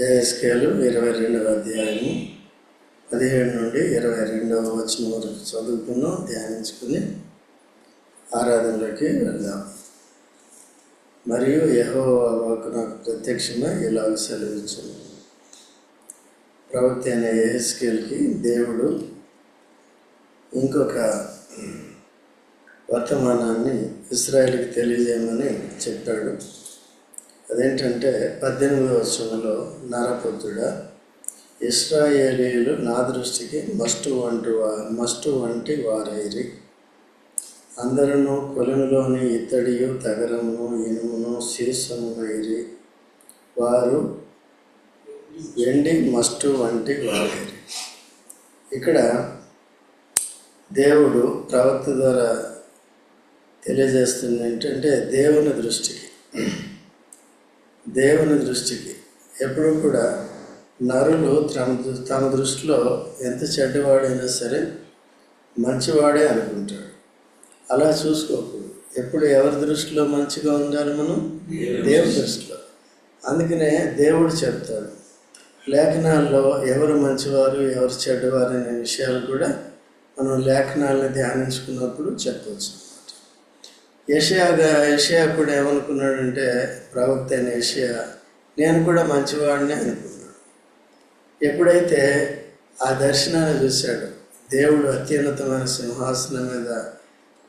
ఏఎస్కేలు ఇరవై రెండవ అధ్యాయము పదిహేడు నుండి ఇరవై రెండవ వచ్చిన వరకు చదువుకున్నాం ధ్యానించుకుని ఆరాధనలోకి వెళ్దాం. మరియు యహో వాకు నాకు ప్రత్యక్షంగా ఇలాగ సెలవించింది ప్రవక్త అయిన ఏహెస్కేల్కి దేవుడు ఇంకొక వర్తమానాన్ని ఇస్రాయల్కి తెలియజేయమని చెప్పాడు. అదేంటంటే పద్దెనిమిదవ వచనంలో నరపుత్రుడ ఇస్రాయేలీలు నా దృష్టికి మస్టు వంటి వా మస్టు వంటి వారైరి. అందరూ కొలనులోని ఇత్తడియు తగరమును ఇనుమును శీర్షమునైరి. వారు ఎండి మస్టు వంటి వారైరి. ఇక్కడ దేవుడు ప్రవక్త ద్వారా తెలియజేస్తుంది ఏంటంటే దేవుని దృష్టికి. దేవుని దృష్టికి. ఎప్పుడు కూడా నరులు తమ తమ దృష్టిలో ఎంత చెడ్డవాడైనా సరే మంచివాడే అనుకుంటాడు. అలా చూసుకోకూడదు ఎప్పుడు ఎవరి దృష్టిలో మంచిగా ఉండాలి మనం? దేవుని దృష్టిలో. అందుకనే దేవుడు చెప్తాడు. లేఖనాల్లో ఎవరు మంచివారు ఎవరు చెడ్డవారు అనే విషయాలు కూడా మనం లేఖనాలను ధ్యానించుకున్నప్పుడు చెప్పవచ్చు. యషయాగా యషయా కూడా ఏమనుకున్నాడంటే ప్రవక్త అయిన యషయా నేను కూడా మంచివాడిని అనుకున్నాడు ఎప్పుడైతే ఆ దర్శనాన్ని చూశాడు దేవుడు అత్యున్నతమైన సింహాసనం మీద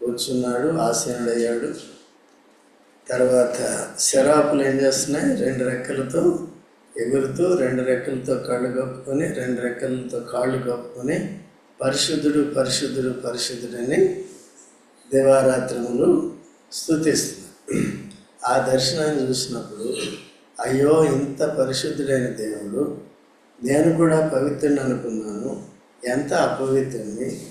కూర్చున్నాడు ఆసీనుడయ్యాడు. తర్వాత శరాపులు ఏం చేస్తున్నాయి? రెండు రెక్కలతో ఎగురుతూ రెండు రెక్కలతో కళ్ళు కప్పుకొని రెండు రెక్కలతో కాళ్ళు కప్పుకొని పరిశుద్ధుడు పరిశుద్ధుడు పరిశుద్ధుడని దివారాత్రములు స్థుతిస్తుంది ఆ దర్శనాన్ని చూసినప్పుడు అయ్యో ఇంత పరిశుద్ధుడైన దేవుడు నేను కూడా పవిత్రుని అనుకున్నాను. ఎంత అపవిత్రుని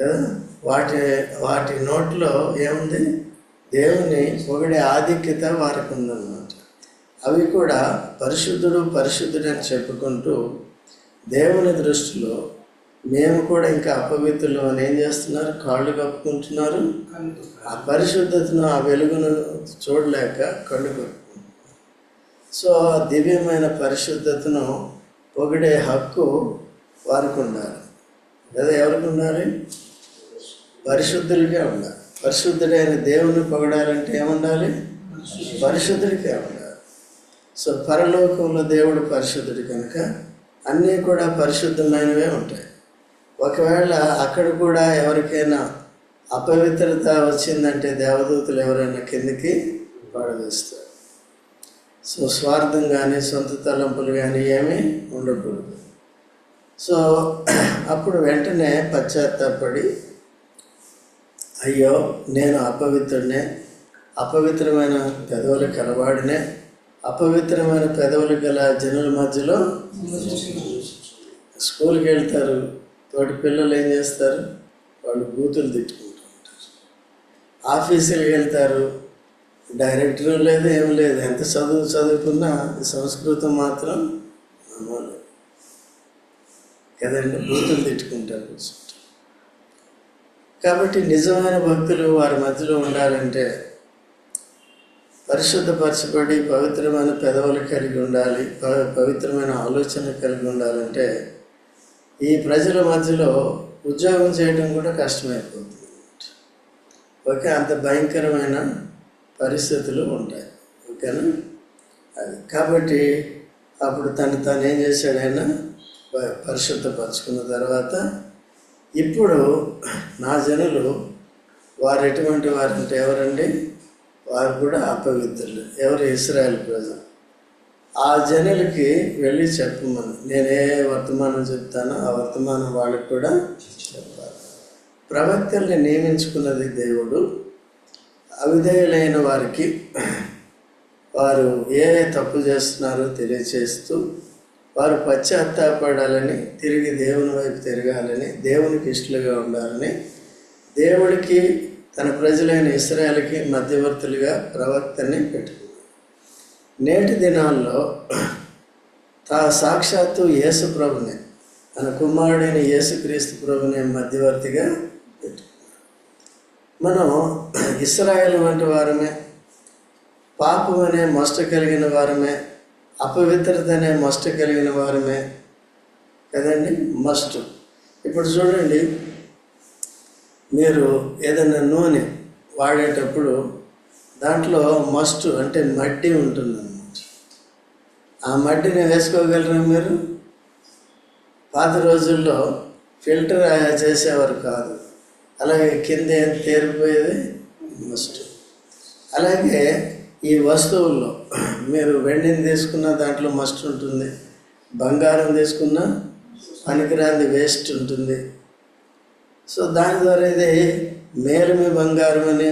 కదా వాటి వాటి నోట్లో ఏముంది? దేవుని పొగిడే ఆధిక్యత వారికి ఉందన్నమాట. అవి కూడా పరిశుద్ధుడు పరిశుద్ధుడు అని చెప్పుకుంటూ దేవుని దృష్టిలో మేము కూడా ఇంకా అపవిత్రులు. అని ఏం చేస్తున్నారు? కాళ్ళు కప్పుకుంటున్నారు. ఆ పరిశుద్ధతను ఆ వెలుగును చూడలేక కళ్ళు కప్పుకుంటున్నారు. సో ఆ దివ్యమైన పరిశుద్ధతను పొగిడే హక్కు వారికి ఉండాలి. లేదా ఎవరికి ఉండాలి? పరిశుద్ధులకే ఉండాలి. పరిశుద్ధుడైన దేవుని పొగడాలంటే ఏముండాలి? పరిశుద్ధుడికే ఉండాలి. సో పరలోకంలో దేవుడు పరిశుద్ధుడు కనుక అన్నీ కూడా పరిశుద్ధమైనవే ఉంటాయి. ఒకవేళ అక్కడ కూడా ఎవరికైనా అపవిత్రత వచ్చిందంటే దేవదూతలు ఎవరైనా కిందికి పడవేస్తారు. సో స్వార్థం కానీ సొంత తలంపులు కానీ ఏమీ ఉండకూడదు. సో అప్పుడు వెంటనే పశ్చాత్తాపడి అయ్యో నేను అపవిత్రుడినే అపవిత్రమైన పెదవులు కలవాడినే అపవిత్రమైన పెదవులు గల జనుల మధ్యలో స్కూల్కి వెళ్తారు. తోటి పిల్లలు ఏం చేస్తారు? వాళ్ళు బూతులు తిట్టుకుంటూ ఉంటారు. ఆఫీసులకు వెళ్తారు. డైరెక్టర్ లేదు ఏం లేదు. ఎంత చదువు చదువుకున్నా సంస్కృతం మాత్రం మామూలు కదండి? బూతులు తిట్టుకుంటారు కూర్చుంటారు. కాబట్టి నిజమైన భక్తులు వారి మధ్యలో ఉండాలంటే పరిశుద్ధపరచబడి పవిత్రమైన పెదవులు కలిగి ఉండాలి పవిత్రమైన ఆలోచన కలిగి ఉండాలంటే ఈ ప్రజల మధ్యలో ఉద్యోగం చేయడం కూడా కష్టమైపోతుంది. ఓకే అంత భయంకరమైన పరిస్థితులు ఉంటాయి. ఓకేనా? అది. కాబట్టి అప్పుడు తను తను ఏం చేశాడైనా పరిశుద్ధపరచుకున్న తర్వాత ఇప్పుడు నా జనులు వారు ఎటువంటి వారంటే ఎవరండి? వారు కూడా అపవిత్రులు. ఎవరు? ఇస్రాయల్ ప్రజలు. ఆ జనులకి వెళ్ళి చెప్పమని. నేను ఏ వర్తమానం చెప్తానో ఆ వర్తమానం వాళ్ళకి కూడా చెప్పాలి. ప్రవక్తల్ని నియమించుకున్నది దేవుడు. అవిధేయులైన వారికి వారు ఏ తప్పు చేస్తున్నారో తెలియచేస్తూ వారు పశ్చాత్తాపడాలని తిరిగి దేవుని వైపు తిరగాలని దేవునికి ఇష్టలుగా ఉండాలని దేవుడికి తన ప్రజలైన ఇస్రాయల్కి మధ్యవర్తులుగా ప్రవక్తని పెట్టు నేటి దినాల్లో తా సాక్షాత్తు యేసు ప్రభునే తన కుమారుడైన యేసుక్రీస్తు ప్రభునే మధ్యవర్తిగా మనం ఇస్రాయల్ వంటి వారమే పాపం అనే మస్ట కలిగిన వారమే అపవిత్రత అనే మస్ట్ కలిగిన వారమే కదండి? మస్ట్ ఇప్పుడు చూడండి మీరు ఏదైనా నూనె వాడేటప్పుడు దాంట్లో మస్ట్ అంటే మట్టి ఉంటుంది ఆ మట్టిని వేసుకోగలరా మీరు? పాత రోజుల్లో ఫిల్టర్ చేసేవారు కాదు. అలాగే కింద ఏం తేరిపోయేది? మస్ట్. అలాగే ఈ వస్తువుల్లో మీరు వెండిని తీసుకున్న దాంట్లో మస్ట్ ఉంటుంది. బంగారం తీసుకున్న పనికిరాంది వేస్ట్ ఉంటుంది. సో దాని ద్వారా ఇది మేలుమి బంగారం అని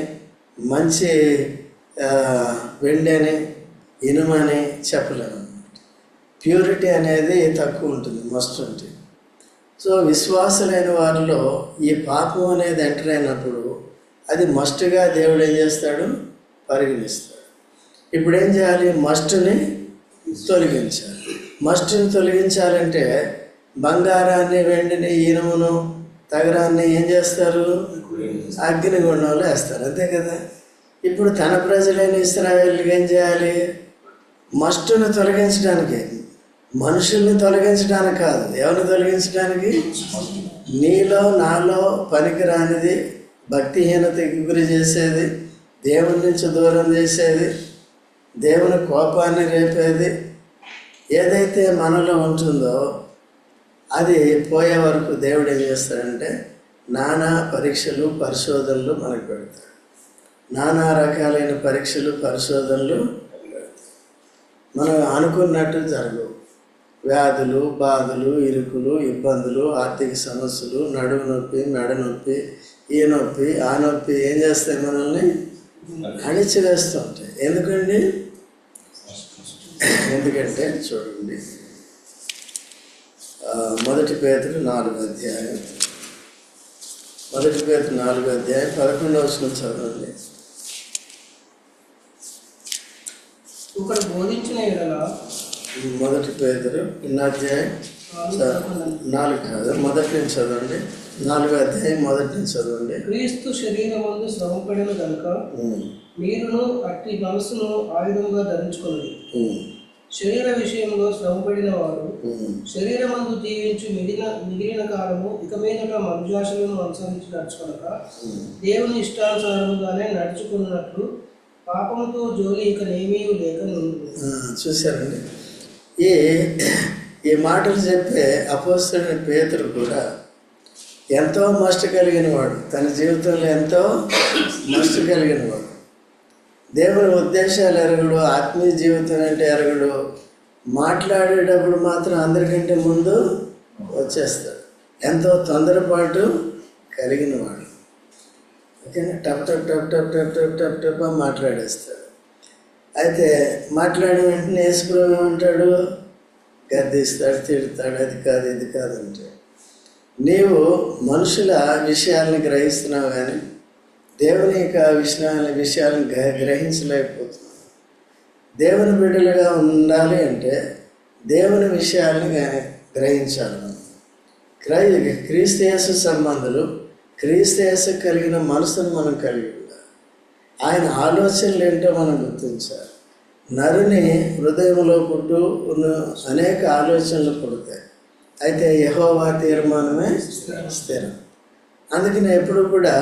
మంచి వెండి అని ఇనుమని చెప్పలేము. ప్యూరిటీ అనేది తక్కువ ఉంటుంది మస్ట్ ఉంటుంది. సో విశ్వాసులైన వారిలో ఈ పాపం అనేది ఎంటర్ అయినప్పుడు అది మస్ట్గా దేవుడు ఏం చేస్తాడు? పరిగణిస్తాడు. ఇప్పుడు ఏం చేయాలి? మస్ట్ని తొలగించాలి. మస్ట్ని తొలగించాలంటే బంగారాన్ని వెండిని ఇనుమును తగరాన్ని ఏం చేస్తారు? అగ్నిగుండంలో వేస్తారు. అంతే కదా? ఇప్పుడు తన ప్రజలైన ఇస్రాయేల్కి ఏం చేయాలి? మస్టును తొలగించడానికి. మనుషుల్ని తొలగించడానికి కాదు. ఎవరిని తొలగించడానికి? నీలో నాలో పనికిరానిది భక్తిహీనతకి గురి చేసేది దేవుని నుంచి దూరం చేసేది దేవుని కోపాన్ని రేపేది ఏదైతే మనలో ఉంటుందో అది పోయే వరకు దేవుడు ఏం చేస్తాడంటే నానా పరీక్షలు పరిశోధనలు మనకు పెడతాడు. నానా రకాలైన పరీక్షలు పరిశోధనలు మనం అనుకున్నట్టు జరగవు. వ్యాధులు బాధలు ఇరుకులు ఇబ్బందులు ఆర్థిక సమస్యలు నడుము నొప్పి మెడ నొప్పి ఈ నొప్పి ఆ నొప్పి ఏం చేస్తాయి మనల్ని? అణిచివేస్తూ ఉంటాయి ఎందుకండి? ఎందుకంటే చూడండి. మొదటి పేదలు నాలుగు అధ్యాయం. మొదటి పేరు నాలుగు అధ్యాయం పదకొండవ వచనం చదవండి. ఒకరు బోధించిన మొదటి పేదరు అధ్యాయం? నాలుగు కాదు మొదటి నుంచి చదవండి. నాలుగు అధ్యాయం మొదటి నుంచి చదవండి. క్రీస్తు శరీరమందు శ్రమపడిన కనుక మీరును అట్టి మనసును ఆయుధంగా ధరించుకున్నది శరీర విషయంలో శ్రమపడిన వారు. శరీరమందు జీవించి మిగిలిన మిగిలిన కాలము ఇక మీదట మనుజాశలను అనుసరించి నడుచుకొనక దేవుని ఇష్టానుసారముగానే నడుచుకున్నట్లు పాపముతో జోలి ఇక నేమీ లేక చూశారండి. ఈ ఈ మాటలు చెప్పే అపోస్తున్న పేతుడు కూడా ఎంతో మస్ట్ కలిగిన వాడు తన జీవితంలో ఎంతో మస్ట్ కలిగిన వాడు దేవుని ఉద్దేశాలు ఎరగడు ఆత్మీయ జీవితం అంటే ఎరగడు మాట్లాడేటప్పుడు మాత్రం అందరికంటే ముందు వచ్చేస్తాడు ఎంతో తొందరపాటు కలిగిన వాడు ఓకేనా టప్ టప్ టప్ టప్ టప్ టప్ టప్ టప్ మాట్లాడేస్తాడు అయితే మాట్లాడిన వెంటనే వేసుకుని ఏమంటాడు గద్దిస్తాడు తిడతాడు అది కాదు ఇది కాదు అంటే. నీవు మనుషుల విషయాలను గ్రహిస్తున్నావు కానీ దేవుని యొక్క విషయాల విషయాలను గ్ర- గ్రహించలేకపోతున్నావు. దేవుని బిడ్డలుగా ఉండాలి అంటే దేవుని విషయాలను గ్రహించాలి. క్రై క్రీస్తేసు సంబంధులు క్రీస్తేసు కలిగిన మనసును మనం కలిగి ఉండాలి. ఆయన ఆలోచనలు ఏంటో మనం గుర్తించాలి. నరుని హృదయంలో పుట్టు ఉన్న అనేక ఆలోచనలు పుడతాయి. అయితే యహోవా తీర్మానమే స్థిరం. అందుకని ఎప్పుడు కూడా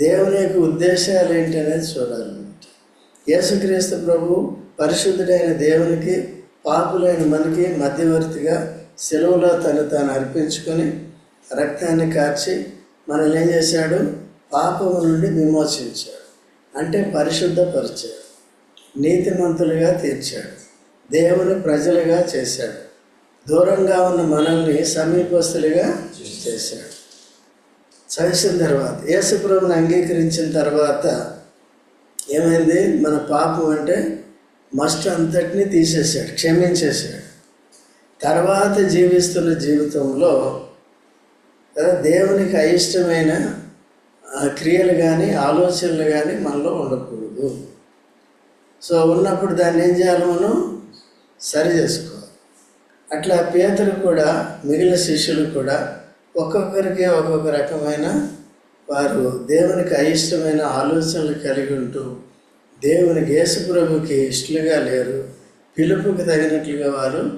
దేవుని యొక్క ఉద్దేశాలు ఏంటి అనేది చూడాలన్నమాట యేసుక్రీస్తు ప్రభు పరిశుద్ధుడైన దేవునికి పాపులైన మనకి మధ్యవర్తిగా సెలవులో తను తాను అర్పించుకొని రక్తాన్ని కార్చి మనల్ని ఏం చేశాడు? పాపము నుండి విమోచించాడు. అంటే పరిశుద్ధపరిచాడు. నీతిమంతులుగా తీర్చాడు. దేవుని ప్రజలుగా చేశాడు. దూరంగా ఉన్న మనల్ని సమీపస్తులుగా చేశాడు. చేసిన తర్వాత యేసుప్రభుని అంగీకరించిన తర్వాత ఏమైంది? మన పాపం అంటే మస్ట్ అంతటిని తీసేశాడు క్షమించేశాడు. తర్వాత జీవిస్తున్న జీవితంలో దేవునికి అయిష్టమైన క్రియలు కానీ ఆలోచనలు కానీ మనలో ఉండకూడదు. సో ఉన్నప్పుడు దాన్ని ఏం చేయాలి మనం? సరి చేసుకోవాలి. అట్లా పేదలు కూడా మిగిలిన శిష్యులు కూడా ఒక్కొక్కరికి ఒక్కొక్క రకమైన వారు దేవునికి అయిష్టమైన ఆలోచనలు కలిగి ఉంటూ దేవుని యేసుప్రభుకి ఇష్టలుగా లేరు పిలుపుకి తగినట్లుగా వారు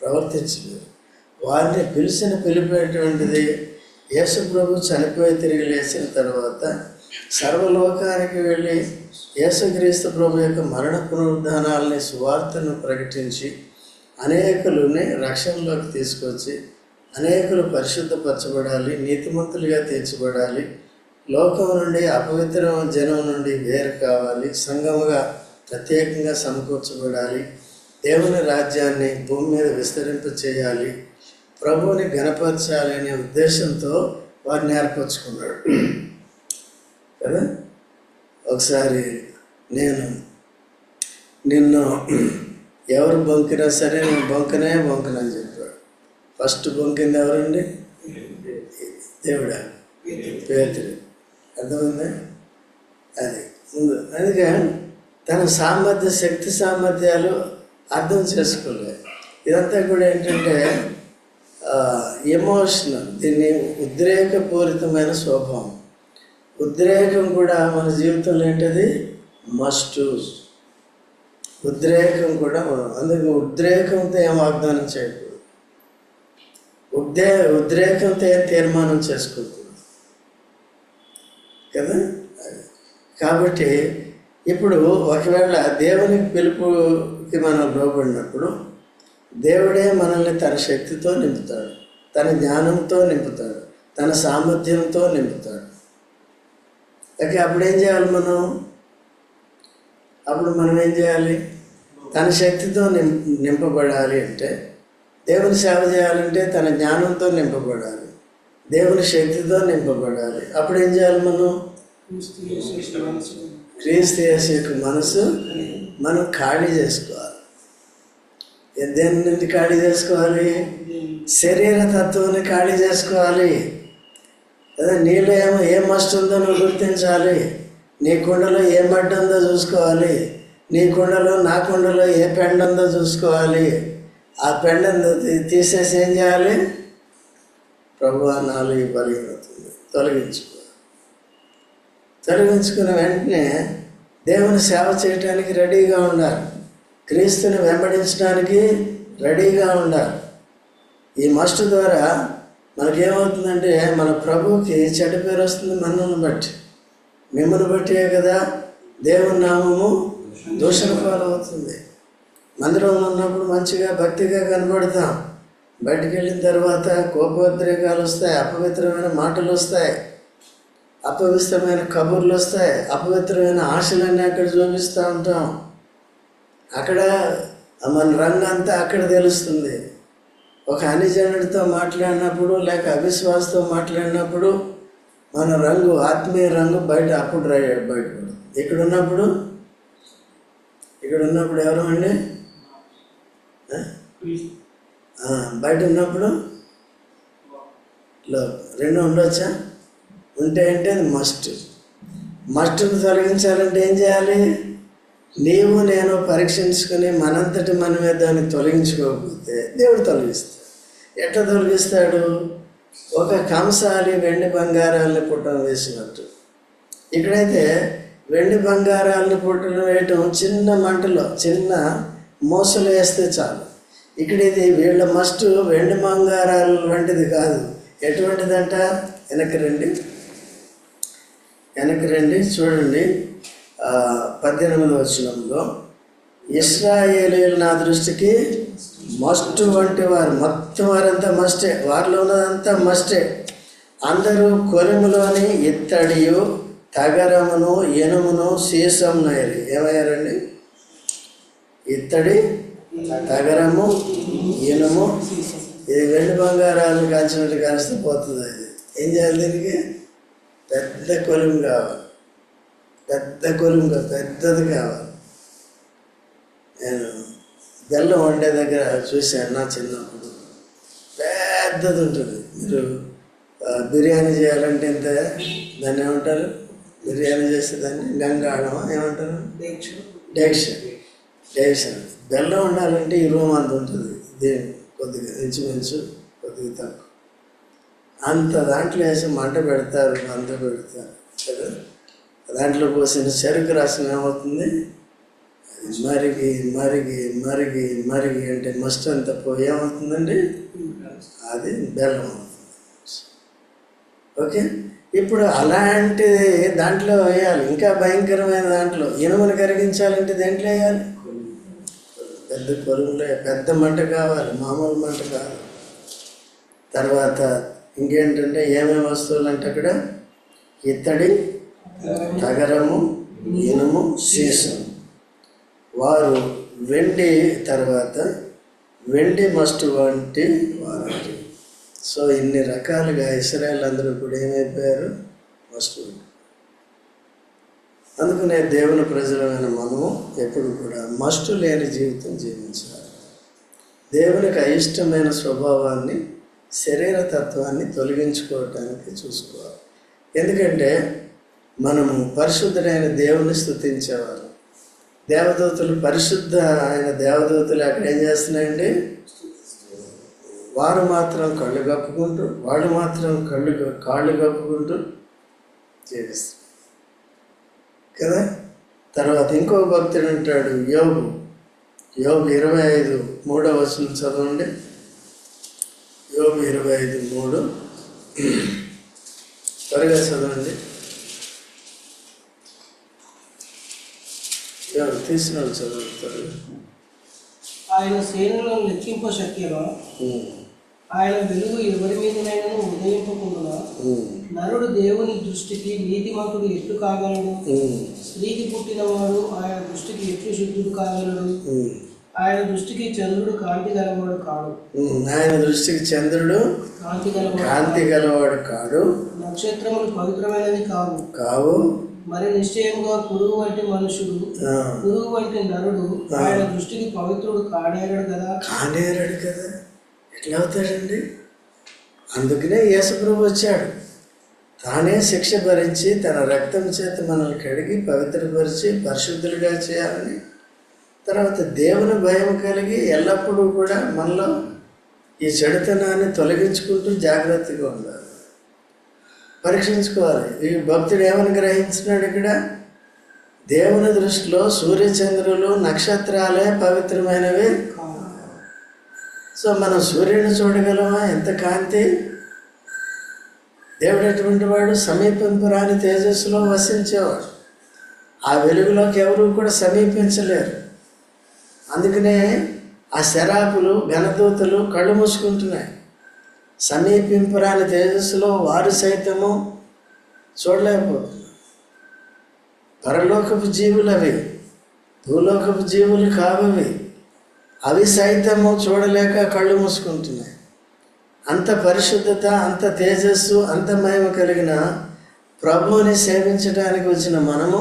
ప్రవర్తించలేరు. వారిని పిలిచిన పిలుపు అటువంటిది యేసు ప్రభు చనిపోయి తిరిగి లేచిన తర్వాత సర్వలోకానికి వెళ్ళి యేసుక్రీస్తు ప్రభు యొక్క మరణ పునరుద్ధానాలని సువార్తను ప్రకటించి అనేకులని రక్షణలోకి తీసుకొచ్చి అనేకులు పరిశుద్ధపరచబడాలి నీతిమంతులుగా తీర్చబడాలి లోకం నుండి అపవిత్ర జనం నుండి వేరు కావాలి సంఘముగా ప్రత్యేకంగా సమకూర్చబడాలి దేవుని రాజ్యాన్ని భూమి మీద విస్తరింప చేయాలి ప్రభువుని గణపరచాలి అనే ఉద్దేశంతో వారిని ఏర్పరచుకున్నాడు. కదా? ఒకసారి నేను నిన్ను ఎవరు బొంకినా సరే నేను బొంకనే బొంకనని చెప్పాడు. ఫస్ట్ బొంకింది ఎవరండి? దేవుడా? పేతుడు అర్థమైందా? అది. ముందు అందుకే తన సామర్థ్య శక్తి సామర్థ్యాలు అర్థం చేసుకోలేదు ఇదంతా కూడా ఏంటంటే ఎమోషనల్ దీన్ని ఉద్రేకపూరితమైన స్వభావం. ఉద్రేకం కూడా మన జీవితంలో ఏంటది? మస్ట్ ఉద్రేకం కూడా మనం అందుకే ఉద్రేకంతో ఏం వాగ్దానం చేయకూడదు. ఉద్రే ఉద్రేకంతో ఏం తీర్మానం చేసుకోకూడదు. కదా? కాబట్టి ఇప్పుడు ఒకవేళ దేవుని పిలుపుకి మనం లోబడినప్పుడు దేవుడే మనల్ని తన శక్తితో నింపుతాడు తన జ్ఞానంతో నింపుతాడు తన సామర్థ్యంతో నింపుతాడు. ఓకే అప్పుడు ఏం చేయాలి మనం? అప్పుడు మనం ఏం చేయాలి? తన శక్తితో నింపబడాలి అంటే దేవుని సేవ చేయాలంటే తన జ్ఞానంతో నింపబడాలి. దేవుని శక్తితో నింపబడాలి. అప్పుడు ఏం చేయాలి మనం? క్రీస్తు యేసు యొక్క మనసు మనం ఖాళీ చేసుకోవాలి. దేని నుండి ఖాళీ చేసుకోవాలి? శరీర తత్వాన్ని ఖాళీ చేసుకోవాలి. అదే నీళ్ళు ఏమో ఏం మస్తు ఉందో నువ్వు గుర్తించాలి. నీ కుండలో ఏ మడ్డ ఉందో చూసుకోవాలి. నీ కుండలో నా కుండలో ఏ పెండ ఉందో చూసుకోవాలి. ఆ పెండను తీసేసి ఏం చేయాలి? ప్రభు నాలుగు ఈ తొలగించుకో. తొలగించుకున్న వెంటనే దేవుని సేవ చేయటానికి రెడీగా ఉండాలి క్రీస్తుని వెంబడించడానికి రెడీగా ఉండాలి ఈ మస్ట్ ద్వారా మనకేమవుతుందంటే మన ప్రభువుకి చెడ్డ పేరు వస్తుంది మనల్ని బట్టి. మిమ్మల్ని బట్టే కదా దేవుని నామము దూషణ పాలవుతుంది. మందిరంలో ఉన్నప్పుడు మంచిగా భక్తిగా కనబడతాం. బయటికి వెళ్ళిన తర్వాత కోపోద్రేకాలు వస్తాయి అపవిత్రమైన మాటలు వస్తాయి అపవిత్రమైన కబుర్లు వస్తాయి అపవిత్రమైన ఆశలన్నీ అక్కడ చూపిస్తూ ఉంటాం. అక్కడ మన రంగు అంతా అక్కడ తెలుస్తుంది. ఒక అనుజనుడితో మాట్లాడినప్పుడు లేక అవిశ్వాసతో మాట్లాడినప్పుడు మన రంగు ఆత్మీయ రంగు బయట అప్పుడు ర- బయట ఇక్కడ ఉన్నప్పుడు ఇక్కడ ఉన్నప్పుడు ఎవరు అండి బయట ఉన్నప్పుడు? రెండు ఉండొచ్చా? ఉంటే అంటే అది మస్ట్ మస్ట్ను తొలగించాలంటే ఏం చేయాలి? నీవు నేను పరీక్షించుకుని మనంతటి మనమే దాన్ని తొలగించుకోకపోతే దేవుడు తొలగిస్తాడు. ఎట్లా తొలగిస్తాడు? ఒక కంసాలి వెండి బంగారాలను పుట్టం వేసినట్టు. ఇక్కడైతే వెండి బంగారాలను పుట్టడం వేయటం చిన్న మంటలో చిన్న మోసలు వేస్తే చాలు. ఇక్కడ ఇది వీళ్ళ మస్ట్ వెండి బంగారాలు వంటిది కాదు. ఎటువంటిదంట? వెనక్కి రండి. వెనక్కి రండి చూడండి. పద్దెనిమిది వచనంలో ఇస్రాయేలీలు నా దృష్టికి మస్ట్ వంటి వారు మొత్తం వారంతా మస్టే వారిలో ఉన్నదంతా మస్టే. అందరూ కొలిములోని ఇత్తడియు తగరమును ఇనుమును సీసమునయ్యారు ఏమయ్యారండి? ఇత్తడి తగరము ఇనుము ఇది వెండి బంగారాలు కాల్చినట్టు కాల్స్తే పోతుంది అది. ఏం చేయాలి దీనికి? పెద్ద కొలిము కావాలి. పెద్ద కొలుము పెద్దది కావాలి. నేను బెల్లం వండే దగ్గర చూశాను నా చిన్నప్పుడు. పెద్దది ఉంటుంది. మీరు బిర్యానీ చేయాలంటే ఇంత దాన్ని ఏమంటారు? బిర్యానీ చేసేదాన్ని గంగాడమా ఏమంటారు? డేక్ష డేక్ష డైషన్ బెల్లం ఉండాలంటే ఈ రూమ్ అంత ఉంటుంది. దీని కొద్దిగా ఇంచుమించు కొద్దిగా తక్కువ. అంత దాంట్లో వేసి మంట పెడతారు అంత పెడతారు. కదా? దాంట్లో పోసిన చెరుకు రసం ఏమవుతుంది? మరిగి మరిగి మరిగి మరిగి అంటే మస్ట్ అంత పోయి ఏమవుతుందండి? అది బెల్లం అవుతుంది. ఓకే? ఇప్పుడు అలాంటి దాంట్లో వేయాలి. ఇంకా భయంకరమైన దాంట్లో ఇనుమును కరిగించాలంటే దేంట్లో వేయాలి? పెద్ద కొలువులో పెద్ద మంట కావాలి మామూలు మంట కావాలి తర్వాత ఇంకేంటంటే ఏమేమి వస్తువులు అంటే అక్కడ? ఇత్తడి తగరము ఇనుము సీసం వారు వెండి తర్వాత వెండి మస్టు వంటి వారు సో ఇన్ని రకాలుగా ఇస్రాయల్ అందరూ కూడా ఏమైపోయారు? మస్టు అందుకనే దేవుని ప్రజలమైన మనము ఎప్పుడు కూడా మస్టు లేని జీవితం జీవించాలి. దేవునికి అయిష్టమైన స్వభావాన్ని శరీర తత్వాన్ని తొలగించుకోవటానికి చూసుకోవాలి. ఎందుకంటే మనము పరిశుద్ధుడైన దేవుని స్థుతించేవారు. దేవదూతలు పరిశుద్ధ ఆయన దేవదూతలు అక్కడ ఏం చేస్తున్నాయండి? వారు మాత్రం కళ్ళు కప్పుకుంటూ వాళ్ళు మాత్రం కళ్ళు కాళ్ళు కప్పుకుంటూ జీవిస్తారు. కదా? తర్వాత ఇంకో భక్తుడు అంటాడు యోగు యోగు ఇరవై ఐదు మూడో వచనం చదవండి. యోగు ఇరవై ఐదు మూడు. త్వరగా చదవండి. యోగు తీసిన వాళ్ళు చదవండి త్వరగా ఆయన సేనలను లెక్కింప శక్యమా ఆయన వెలుగు ఎవరి మీదనైనా ఉదయింపకుండా నరుడు దేవుని దృష్టికి నీతిమంతుడు ఎట్లు కాగలడు? స్త్రీకి పుట్టినవాడు ఆయన దృష్టికి ఎట్లు శుద్ధుడు కాగలడు? ఆయన దృష్టికి చంద్రుడు కాంతి గలవాడు కాడు. ఆయన దృష్టికి చంద్రుడు కాంతి గలవాడు కాంతి గలవాడు కాడు. నక్షత్రములు పవిత్రమైనది కావు. కావు. మరి నిశ్చయంగా పురుగు వంటి మనుషుడు పురుగు వంటి నరుడు ఆయన దృష్టికి పవిత్రుడు కాడేరడు కదా? కానేరాడు కదా. ఎట్లా అవుతాడండి? అందుకనే యేసుప్రభు వచ్చాడు. తానే శిక్ష భరించి తన రక్తం చేత మనల్ని కడిగి పవిత్రపరిచి పరిశుద్ధులుగా చేయాలని తర్వాత దేవుని భయం కలిగి ఎల్లప్పుడూ కూడా మనలో ఈ చెడుతనాన్ని తొలగించుకుంటూ జాగ్రత్తగా ఉండాలి. పరీక్షించుకోవాలి. ఈ భక్తుడు ఏమని గ్రహించినాడు ఇక్కడ? దేవుని దృష్టిలో సూర్యచంద్రులు నక్షత్రాలే పవిత్రమైనవి. సో మనం సూర్యుని చూడగలమా? ఎంత కాంతి? దేవుడు ఎటువంటి వాడు? సమీపింపురాని తేజస్సులో వసించేవాడు. ఆ వెలుగులోకి ఎవరు కూడా సమీపించలేరు. అందుకనే ఆ శరాపులు ఘనదూతలు కళ్ళు మూసుకుంటున్నాయి. సమీపింపురాని తేజస్సులో వారు సైతము చూడలేకపోతున్నారు పరలోకపు జీవులు అవి భూలోకపు జీవులు కావవి. అవి సైతము చూడలేక కళ్ళు మూసుకుంటున్నాయి. అంత పరిశుద్ధత అంత తేజస్సు అంత మహిమ కలిగిన ప్రభువుని సేవించడానికి వచ్చిన మనము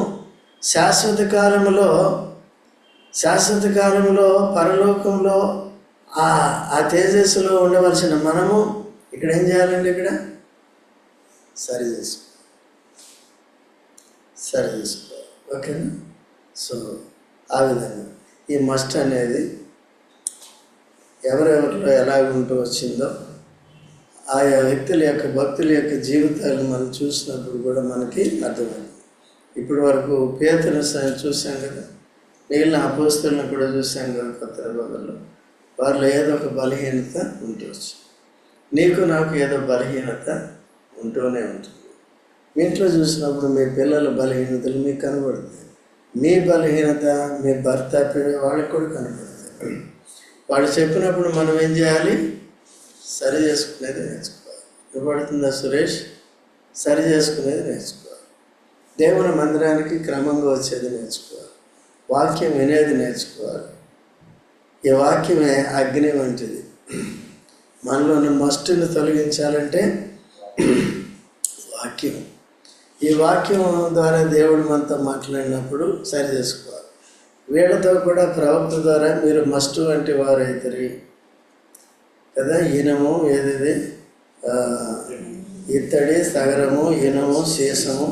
శాశ్వత కాలంలో శాశ్వత కాలంలో పరలోకంలో ఆ ఆ తేజస్సులో ఉండవలసిన మనము ఇక్కడ ఏం చేయాలండి ఇక్కడ? సరి చేసుకో సరి చేసుకో ఓకేనా? సో ఆ విధంగా. ఈ మస్ట్ అనేది ఎవరెవరిలో ఎలా ఉంటూ వచ్చిందో ఆయా వ్యక్తుల యొక్క భక్తుల యొక్క జీవితాలు మనం చూసినప్పుడు కూడా మనకి అర్థమైంది. ఇప్పటి వరకు పేతుని స- చూసాం కదా? మిగిలిన అపోస్తులను కూడా చూసాం కదా కొత్త రోజుల్లో వారిలో ఏదో ఒక బలహీనత ఉండవచ్చు నీకు నాకు ఏదో బలహీనత ఉంటూనే ఉంటుంది. మీ ఇంట్లో చూసినప్పుడు మీ పిల్లల బలహీనతలు మీకు కనబడుతుంది మీ బలహీనత మీ భర్త పిల్ల వాళ్ళకి కూడా కనబడుతుంది వాళ్ళు చెప్పినప్పుడు మనం ఏం చేయాలి? సరి చేసుకునేది నేర్చుకోవాలి. ఇవ్వబడుతుందా సురేష్? సరి చేసుకునేది నేర్చుకోవాలి. దేవుని మందిరానికి క్రమంగా వచ్చేది నేర్చుకోవాలి. వాక్యం వినేది నేర్చుకోవాలి. ఈ వాక్యమే అగ్ని వంటిది. మనలోని మస్టుని తొలగించాలంటే వాక్యం. ఈ వాక్యం ద్వారా దేవుడు మనతో మాట్లాడినప్పుడు సరి చేసుకోవాలి. వీళ్ళతో కూడా ప్రవక్త ద్వారా మీరు మస్టు వంటి వారు అవుతారు కదా ఇనము ఏది ఇత్తడి సగరము ఇనము సీసము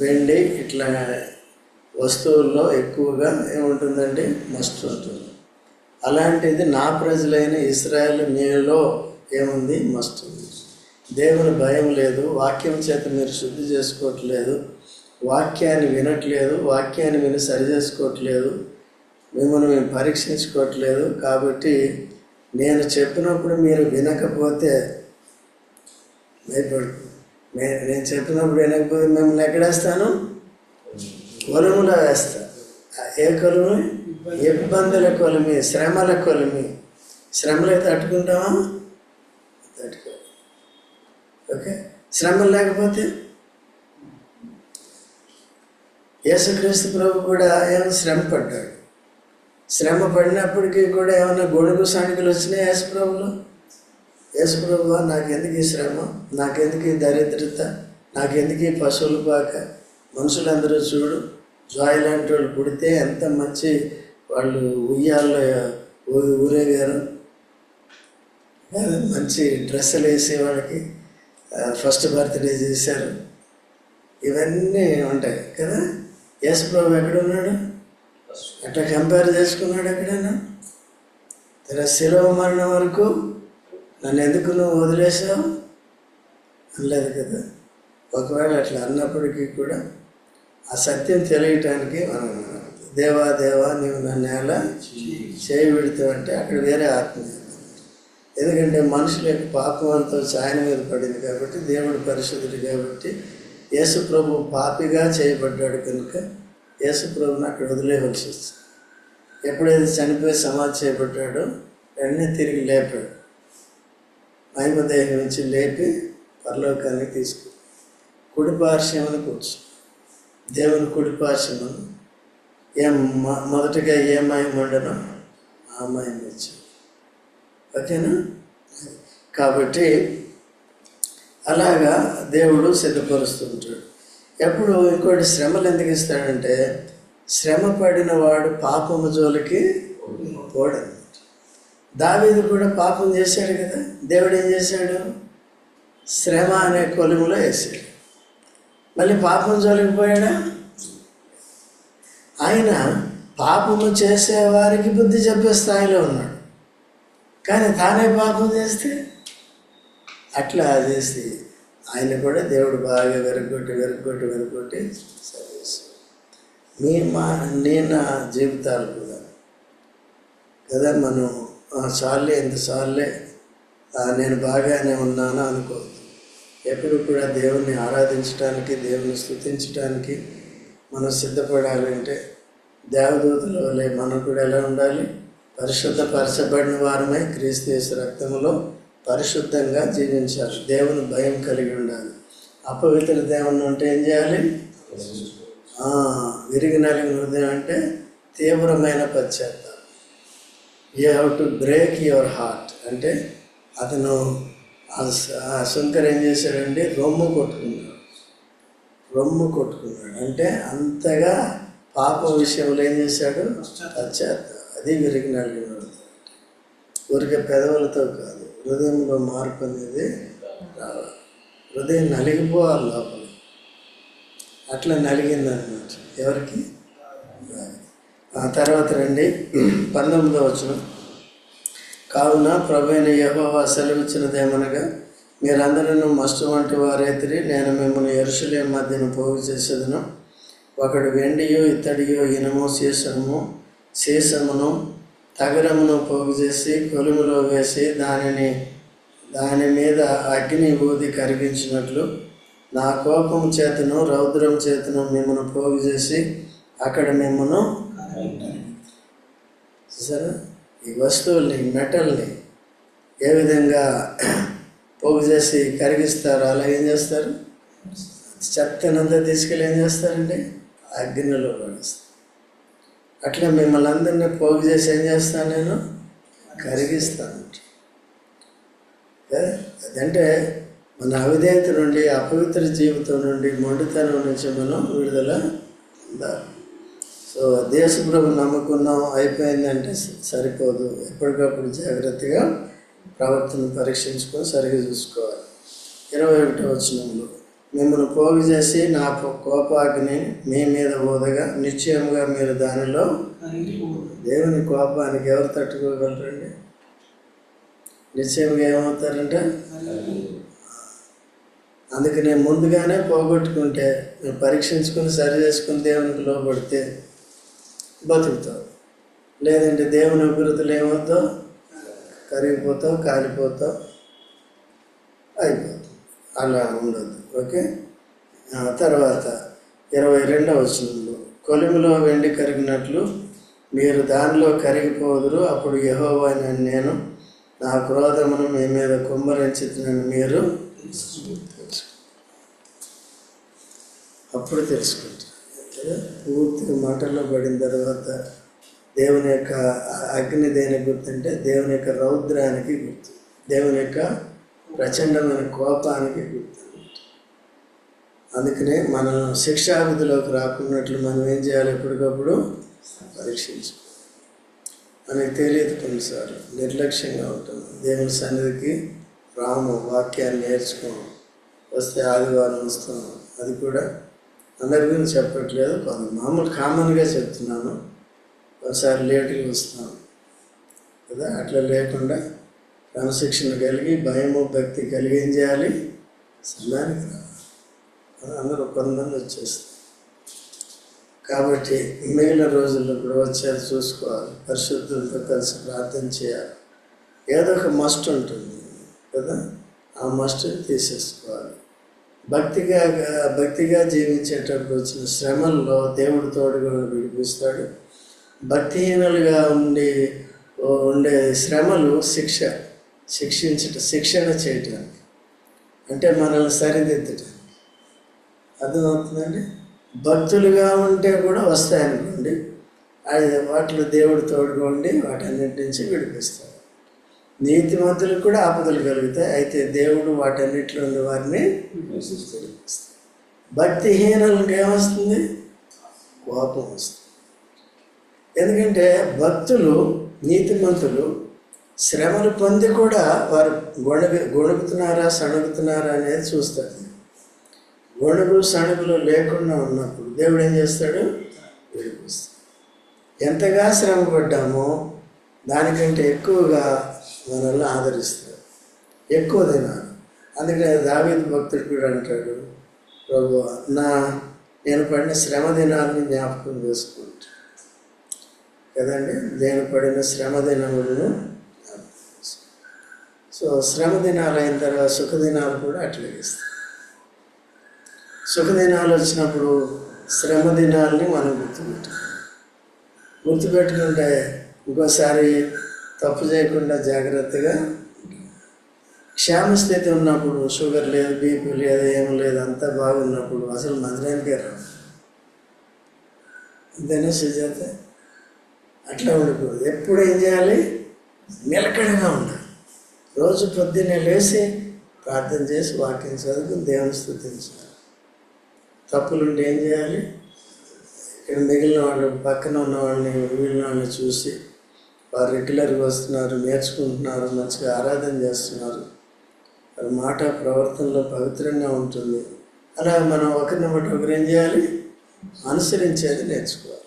వెండి ఇట్లా వస్తువుల్లో ఎక్కువగా ఏముంటుందండి? మస్తు ఉంటుంది అలాంటిది నా ప్రజలైన ఇస్రాయల్ మీలో ఏముంది? మస్ట్ దేవుని భయం లేదు వాక్యం చేత మీరు శుద్ధి చేసుకోవట్లేదు వాక్యాన్ని వినట్లేదు వాక్యాన్ని విని సరి చేసుకోవట్లేదు మిమ్మల్ని మేము పరీక్షించుకోవట్లేదు కాబట్టి నేను చెప్పినప్పుడు మీరు వినకపోతే భయపడు నేను చెప్పినప్పుడు వినకపోతే మిమ్మల్ని ఎక్కడేస్తాను కొలుములో వేస్తా. ఏ కొలుము ఇబ్బందుల కొలిమి శ్రమల కొలిమి శ్రమలు అయితే తట్టుకుంటామా తట్టుకో. ఓకే? శ్రమలు లేకపోతే? యేసుక్రీస్తు ప్రభు కూడా ఏమో శ్రమ పడ్డాడు? శ్రమ పడినప్పటికీ కూడా ఏమైనా గొడుగు సాణికలు వచ్చినాయి యేసు యేసుప్రభు యేసు నాకెందుకు ఈ శ్రమ? నాకెందుకు ఈ దరిద్రత? నాకెందుకు ఈ పశువులు పాక? మనుషులందరూ చూడు జాయ్ లాంటి వాళ్ళు పుడితే ఎంత మంచి వాళ్ళు ఉయ్యాల్లో ఊరేగారు. మంచి డ్రెస్సులు వేసి వాళ్ళకి ఫస్ట్ బర్త్డే చేశారు. ఇవన్నీ ఉంటాయి కదా. యేసు ప్రభు ఎక్కడున్నాడు? అట్లా కంపేర్ చేసుకున్నాడు ఎక్కడైనా? తన శిలవ మరణం వరకు నన్ను ఎందుకు నువ్వు వదిలేసావు? అనలేదు కదా. ఒకవేళ అట్లా అన్నప్పటికీ కూడా ఆ సత్యం తెలియటానికి మనం దేవా దేవా నీవు నన్ను ఎలా చేయి అంటే అక్కడ వేరే ఆత్మ ఎందుకంటే మనుషుల యొక్క పాపం అంతా సాయం మీద పడింది కాబట్టి దేవుడు పరిశుద్ధుడు కాబట్టి యేసు ప్రభు పాపిగా చేయబడ్డాడు కనుక యేసు ప్రభుని అక్కడ వదిలేయవలసి వచ్చింది ఎప్పుడైతే చనిపోయి సమాధి చేయబడ్డాడో వెంటనే తిరిగి లేపాడు. మహిమదేహం నుంచి లేపి పరలోకానికి తీసుకు కుడి పార్శ్వమని కూర్చు. దేవుని కుడి పార్శ్వమని ఏం మొదటగా ఏ మాయం ఉండను ఆ మాయం ఇచ్చాడు ఓకేనా? కాబట్టి అలాగా దేవుడు సిద్ధపరుస్తుంటాడు ఎప్పుడు ఇంకోటి శ్రమలు ఎందుకు ఇస్తాడంటే శ్రమ పడిన వాడు పాపము జోలికి పోడనమాట. దావీదు కూడా పాపం చేశాడు కదా. దేవుడు ఏం చేశాడు? శ్రమ అనే కొలుములో వేసాడు మళ్ళీ పాపం జోలికి పోయాడా? ఆయన పాపము చేసేవారికి బుద్ధి చెప్పే స్థాయిలో ఉన్నాడు. కానీ తానే పాపం చేస్తే? అట్లా చేసి ఆయన కూడా దేవుడు బాగా వెరగొట్టి వెరగొట్టి వెరగొట్టి సర్వీస్ మీ మా నేను జీవితాలు కూడా. కదా మనం చాలే ఇంత చాలే నేను బాగానే ఉన్నాను అనుకో. ఎప్పుడు కూడా దేవుణ్ణి ఆరాధించడానికి దేవుని స్థుతించడానికి మనం సిద్ధపడాలంటే దేవదూతల వల్లే మనం కూడా ఎలా ఉండాలి? పరిశుద్ధపరచబడిన వారమై క్రీస్తు రక్తంలో పరిశుద్ధంగా జీవించాలి. దేవుని భయం కలిగి ఉండాలి. అపవిత్ర దేవుని ఉంటే ఏం చేయాలి? విరిగి నలిగిన హృదయం అంటే తీవ్రమైన పశ్చాత్తాపం. You have to break your heart అంటే అతను ఆ ఆ శంకర్ ఏం చేశాడంటే రొమ్ము కొట్టుకున్నాడు. రొమ్ము కొట్టుకున్నాడు. అంటే అంతగా పాప విషయంలో ఏం చేశాడు? పశ్చాత్తాపం అది విరిగి నలిగిన ఊరికే పెదవులతో కాదు హృదయంలో మార్పు అనేది రావాలి. హృదయం నలిగిపోవాలి లోపల. అట్లా నలిగింది అనమాట ఎవరికి? ఆ తర్వాత రండి. పంతొమ్మిదో వచ్చిన కావున ప్రభైన యహోవా సెలవిచ్చినదేమనగా మీరందరూ మస్తు వంటి వారైతిరి. నేను మిమ్మల్ని ఎరుసలే మధ్యన పోగు చేసేదను. ఒకడు వెండియో ఇత్తడియో ఇనము సీసము సీసమును తగరమును పోగు చేసి కొలుములో వేసి దానిని దాని మీద అగ్ని ఊది కరిగించినట్లు నా కోపం చేతను రౌద్రం చేతను మిమ్మను పోగు చేసి అక్కడ మిమ్మను చూసారా? ఈ వస్తువుల్ని మెటల్ని ఏ విధంగా పోగు చేసి కరిగిస్తారు అలా ఏం చేస్తారు? చెత్తనంతా తీసుకెళ్ళి ఏం చేస్తారండి? అగ్నిలో పడేస్తారు. అట్లా మిమ్మల్ని అందరినీ పోగు చేసి ఏం చేస్తాను నేను? కరిగిస్తాను. అదంటే మన అవిధేయత నుండి అపవిత్ర జీవితం నుండి మొండితనం నుంచి మనం విడుదల ఉండాలి. సో దేశప్రభు నమ్ముకున్నాం అయిపోయిందంటే సరిపోదు. ఎప్పటికప్పుడు జాగ్రత్తగా ప్రవర్తన పరీక్షించుకొని సరిగా చూసుకోవాలి. ఇరవై ఒకటో వచనంలో మిమ్మల్ని పోగు చేసి నా కోపాగ్ని మీ మీద ఊదగా నిశ్చయంగా మీరు దానిలో దేవుని కోపానికి ఎవరు తట్టుకోగలరండి? నిశ్చయంగా ఏమవుతారంటే అందుకు నేను ముందుగానే పోగొట్టుకుంటే నేను పరీక్షించుకుని సరి చేసుకుని దేవునికి లోపడితే బతుకుతావు లేదంటే దేవుని అభివృద్ధిలో ఏమవుతావు కరిగిపోతావు కాలిపోతావు అయిపోతాం. అలా ఉండదు. ఓకే? తర్వాత ఇరవై రెండవ వచనంలో కొలిమిలో వెండి కరిగినట్లు మీరు దానిలో కరిగిపోదురు అప్పుడు యహోవా నేను నా క్రోధమును మీ మీద కుమ్మరించుతున్నాను మీరు అప్పుడు తెలుసుకుంటారు. పూర్తి పూర్తిగా పడిన తర్వాత దేవుని యొక్క అగ్ని దేనికి గుర్తుంటే దేవుని యొక్క రౌద్రానికి గుర్తు. దేవుని యొక్క ప్రచండమైన కోపానికి గుర్తు. అందుకనే మనం శిక్షావిధిలోకి రాకున్నట్లు మనం ఏం చేయాలి? ఎప్పటికప్పుడు పరీక్షించుకోవాలి. మనకు తెలియదు కొన్నిసార్లు. నిర్లక్ష్యంగా ఉంటుంది దేవుని సన్నిధికి రాము వాక్యాన్ని నేర్చుకోము. వస్తే ఆదివారం వస్తున్నాం అది కూడా అందరి గురించి చెప్పట్లేదు. కొంత మామూలు కామన్గా చెప్తున్నాను. ఒకసారి లేటుగా వస్తాను కదా? అట్లా లేకుండా క్రమశిక్షణ కలిగి భయము భక్తి కలిగి ఏం చేయాలి? సమయానికి రావాలి. అందరూ కొంతమంది వచ్చేస్తారు. కాబట్టి మిగిలిన రోజుల్లో కూడా వచ్చేది చూసుకోవాలి. పరిశుద్ధులతో కలిసి ప్రార్థన చేయాలి. ఏదో ఒక మస్ట్ ఉంటుంది కదా? ఆ మస్ట్ తీసేసుకోవాలి. భక్తిగా భక్తిగా జీవించేటప్పుడు వచ్చిన శ్రమల్లో దేవుడు తోడుగా విడిపిస్తాడు. భక్తిహీనులుగా ఉండి ఉండే శ్రమలు శిక్ష శిక్షించట శిక్షణ చేయటానికి. అంటే మనల్ని సరిదిద్దటానికి. అర్థమవుతుందండి? భక్తులుగా ఉంటే కూడా వస్తాయనుకోండి అది వాటిలో దేవుడు తోడుగా ఉండి వాటన్నిటి నుంచి విడిపిస్తాడు నీతిమంతులకు కూడా ఆపదలు కలుగుతాయి. అయితే దేవుడు వాటన్నిటిలో ఉన్న వారిని భక్తిహీనులకు ఏమొస్తుంది? కోపం వస్తుంది. ఎందుకంటే భక్తులు నీతిమంతులు శ్రమలు పొంది కూడా వారు గొణగు గొణుగుతున్నారా సణుగుతున్నారా అనేది చూస్తారు. గొణుగు సణుగులు లేకుండా ఉన్నప్పుడు దేవుడు ఏం చేస్తాడు? విడిపిస్తాడు. ఎంతగా శ్రమ పడ్డామో దానికంటే ఎక్కువగా మనల్ని ఆదరిస్తాడు. ఎక్కువ తినాలి అందుకనే దావీదు భక్తుడు కూడా అంటాడు ప్రభు నా నేను పడిన శ్రమ దినాలని జ్ఞాపకం చేసుకుంటా కదండి? నేను పడిన శ్రమ దినములను సో శ్రమ దినాలు అయిన తర్వాత సుఖదినాలు కూడా అట్లే ఇస్తాయి సుఖదినాలు వచ్చినప్పుడు శ్రమ దినాలని మనం గుర్తుపెట్టాం గుర్తుపెట్టుకుంటే ఇంకోసారి తప్పు చేయకుండా జాగ్రత్తగా క్షేమస్థితి ఉన్నప్పుడు షుగర్ లేదు బీపీ లేదు ఏం లేదు అంతా బాగున్నప్పుడు అసలు మందిరానికే రావు. అంతేనా సుజాత? అట్లా ఉండకూడదు. ఎప్పుడు ఏం చేయాలి? నిలకడగా ఉండాలి. రోజు పొద్దున్నే లేచి ప్రార్థన చేసి వాక్యం చదువుకుని దేవుని స్థుతించాలి. తప్పులుంటే ఏం చేయాలి? ఇక్కడ మిగిలిన వాళ్ళు పక్కన ఉన్న వాళ్ళని మిగిలిన వాళ్ళని చూసి వారు రెగ్యులర్గా వస్తున్నారు నేర్చుకుంటున్నారు మంచిగా ఆరాధన చేస్తున్నారు. వారి మాట ప్రవర్తనలో పవిత్రంగా ఉంటుంది. అలా మనం ఒకరిని బట్టి ఒకరు ఏం చేయాలి? అనుసరించేది నేర్చుకోవాలి.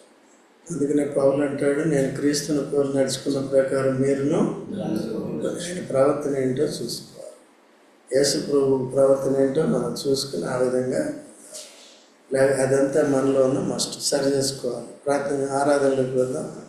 అందుకనే పౌరులు అంటాడు నేను క్రీస్తుని పౌరులు నడుచుకున్న ప్రకారం మీరును ఆయన ప్రవర్తన ఏంటో చూసుకోవాలి. యేసు ప్రభు ప్రవర్తన ఏంటో మనం చూసుకుని ఆ విధంగా లేక అదంతా మనలో ఉన్న మస్ట్ సరి చేసుకోవాలి. ప్రార్థన ఆరాధనలోకి వెళ్దాం.